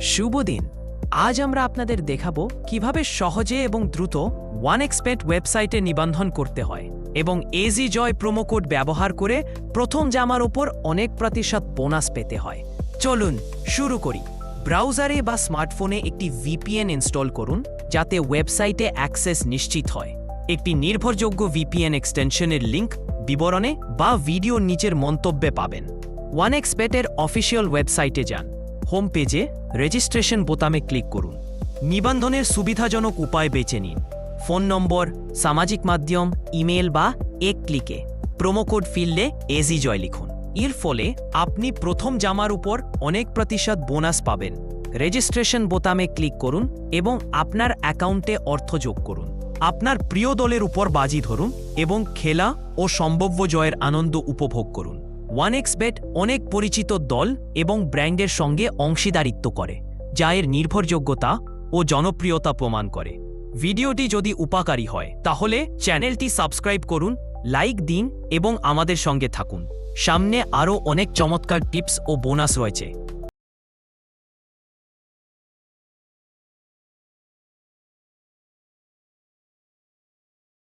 শুভ দিন। আজ আমরা আপনাদের দেখাবো কীভাবে সহজে এবং দ্রুত ওয়ান এক্সপেট ওয়েবসাইটে নিবন্ধন করতে হয় এবং এজি জয় প্রোমো কোড ব্যবহার করে প্রথম জামার ওপর অনেক প্রতিশত বোনাস পেতে হয়। চলুন শুরু করি। ব্রাউজারে বা স্মার্টফোনে একটি ভিপিএন ইনস্টল করুন, যাতে ওয়েবসাইটে অ্যাক্সেস নিশ্চিত হয়। একটি নির্ভরযোগ্য ভিপিএন এক্সটেনশনের লিঙ্ক বিবরণে বা ভিডিওর নিচের মন্তব্যে পাবেন। ওয়ান এক্সপেটের অফিসিয়াল ওয়েবসাইটে যান। হোম পেজে রেজিস্ট্রেশন বোতামে ক্লিক করুন। নিবন্ধনের সুবিধাজনক উপায় বেছে নিন। ফোন নম্বর, সামাজিক মাধ্যম, ইমেল বা এক ক্লিকে। প্রোমোকোড ফিল্ডে এজি জয় লিখুন। এর ফলে আপনি প্রথম জামার উপর অনেক প্রতিশত বোনাস পাবেন। রেজিস্ট্রেশন বোতামে ক্লিক করুন এবং আপনার অ্যাকাউন্টে অর্থ যোগ করুন। আপনার প্রিয় দলের উপর বাজি ধরুন এবং খেলা ও সম্ভাব্য জয়ের আনন্দ উপভোগ করুন। ওয়ান এক্স বেট অনেক পরিচিত দল এবং ব্র্যান্ডের সঙ্গে অংশীদারিত্ব করে, যা এর নির্ভরযোগ্যতা ও জনপ্রিয়তা প্রমাণ করে। ভিডিওটি যদি উপকারী হয়, তাহলে চ্যানেলটি সাবস্ক্রাইব করুন, লাইক দিন এবং আমাদের সঙ্গে থাকুন। সামনে আরও অনেক চমৎকার টিপস ও বোনাস রয়েছে।